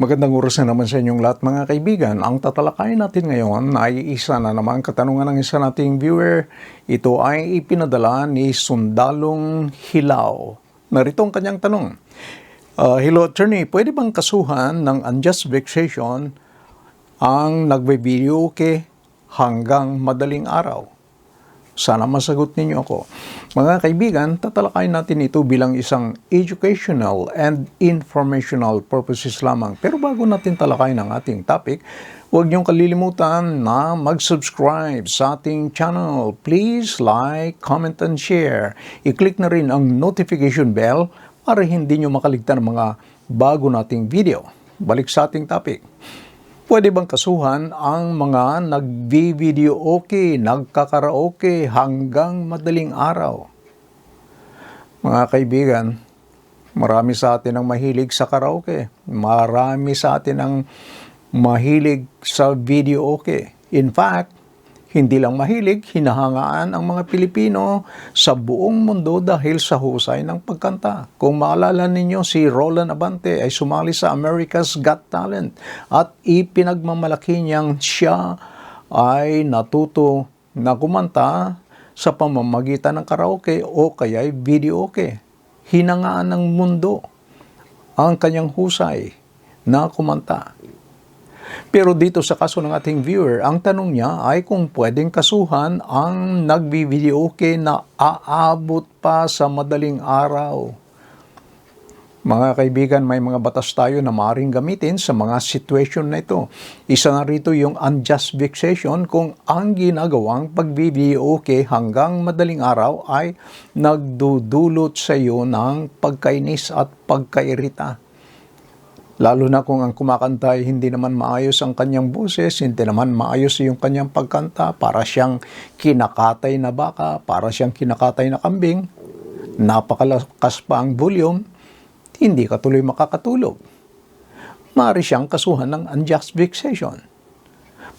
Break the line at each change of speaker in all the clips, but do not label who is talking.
Magandang oras na naman sa inyong lahat mga kaibigan. Ang tatalakayin natin ngayon ay isa na naman katanungan ng isa nating viewer. Ito ay ipinadala ni Sundalong Hilaw. Narito ang kanyang tanong. Uh, hello attorney, pwede bang kasuhan ng unjust vexation ang nagbe-video hanggang madaling araw? Sana masagot ninyo ako. Mga kaibigan, tatalakayin natin ito bilang isang educational and informational purposes lamang. Pero bago natin talakayin ang ating topic, huwag niyong kalilimutan na mag-subscribe sa ating channel. Please like, comment, and share. I-click na rin ang notification bell para hindi niyo makaligtan ng mga bago nating video. Balik sa ating topic. Pwede bang kasuhan ang mga nagbi-video okay, nagkakaraoke hanggang madaling araw? Mga kaibigan, marami sa atin ang mahilig sa karaoke. Marami sa atin ang mahilig sa video okay. In fact, hindi lang mahilig, hinahangaan ang mga Pilipino sa buong mundo dahil sa husay ng pagkanta. Kung maalala ninyo, si Roland Abante ay sumali sa America's Got Talent at ipinagmamalaki niyang siya ay natuto na kumanta sa pamamagitan ng karaoke o kaya video okay. Hinangaan ng mundo ang kanyang husay na kumanta. Pero dito sa kaso ng ating viewer, ang tanong niya ay kung pwedeng kasuhan ang nagbi-videoke na aabot pa sa madaling araw. Mga kaibigan, may mga batas tayo na maaaring gamitin sa mga situation na ito. Isa na rito yung unjust vexation kung ang ginagawang pagbibiyoke hanggang madaling araw ay nagdudulot sa iyo ng pagkainis at pagkairita. Lalo na kung ang kumakanta ay hindi naman maayos ang kanyang boses, hindi naman maayos yung kanyang pagkanta, para siyang kinakatay na baka, para siyang kinakatay na kambing, napakalakas pa ang volume, hindi ka tuloy makakatulog. Mari siyang kasuhan ng unjust vexation.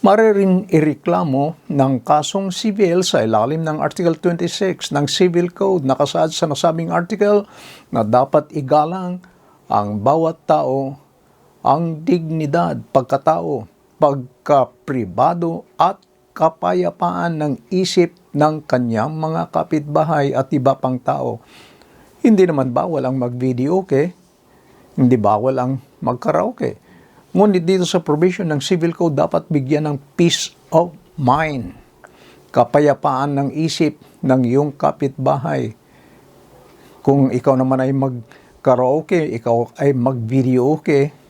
Mari rin ireklamo ng kasong civil sa ilalim ng Article 26 ng Civil Code na kasaad sa nasabing article na dapat igalang ang bawat tao ang dignidad, pagkatao, pagkapribado at kapayapaan ng isip ng kanyang mga kapitbahay at iba pang tao. Hindi naman bawal ang mag-video okay? Hindi bawal ang mag-karaoke. Ngunit dito sa provision ng Civil Code dapat bigyan ng peace of mind. Kapayapaan ng isip ng iyong kapitbahay. Kung ikaw naman ay mag-karaoke, ikaw ay mag-video okay,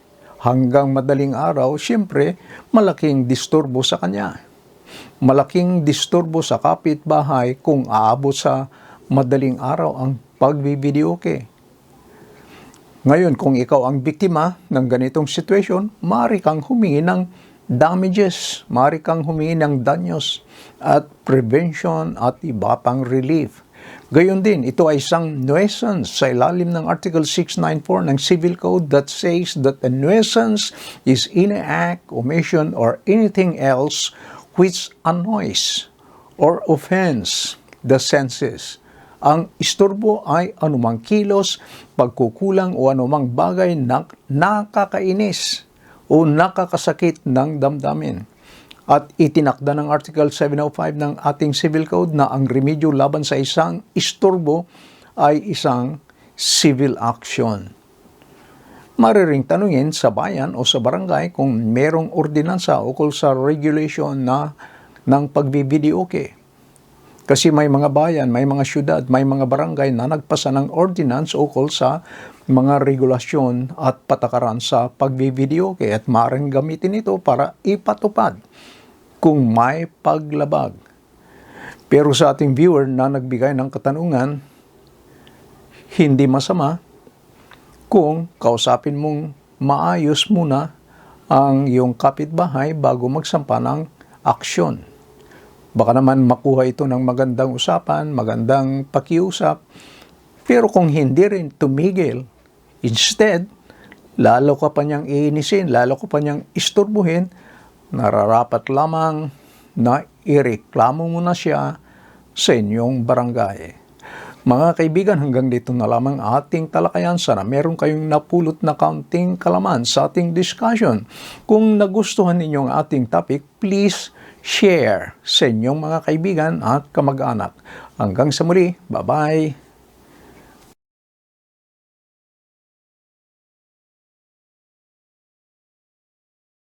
hanggang madaling araw, siyempre, malaking disturbo sa kanya. Malaking disturbo sa kapitbahay kung aabot sa madaling araw ang pagbibideoke. Ngayon, kung ikaw ang biktima ng ganitong situation, maaari kang humingi ng damages, maaari kang humingi ng danyos at prevention at iba pang relief. Gayon din, ito ay isang nuisance sa ilalim ng Article 694 ng Civil Code that says that a nuisance is any act, omission, or anything else which annoys or offends the senses. Ang istorbo ay anumang kilos, pagkukulang o anumang bagay na nakakainis o nakakasakit ng damdamin at itinakda ng Article 705 ng ating Civil Code na ang remedyo laban sa isang istorbo ay isang civil action. Mariring tanungin sa bayan o sa barangay kung merong ordinansa ukol sa regulation na ng pagbibidyoke. Kasi may mga bayan, may mga syudad, may mga barangay na nagpasa ng ordinance ukol sa mga regulasyon at patakaran sa pagbibidyoke at maaaring gamitin ito para ipatupad kung may paglabag. Pero sa ating viewer na nagbigay ng katanungan, hindi masama kung kausapin mong maayos muna ang iyong kapitbahay bago magsampa ng aksyon. Baka naman makuha ito ng magandang usapan, magandang pakiusap. Pero kung hindi rin tumigil, instead, lalo ka pa niyang iinisin, lalo ka pa niyang isturbuhin, nararapat lamang na ireklamo mo na siya sa inyong barangay. Mga kaibigan, hanggang dito na lamang ating talakayan. Sana meron kayong napulot na kaunting kalaman sa ating discussion. Kung nagustuhan ninyo ang ating topic, please share sa inyong mga kaibigan at kamag-anak. Hanggang sa muli, bye-bye!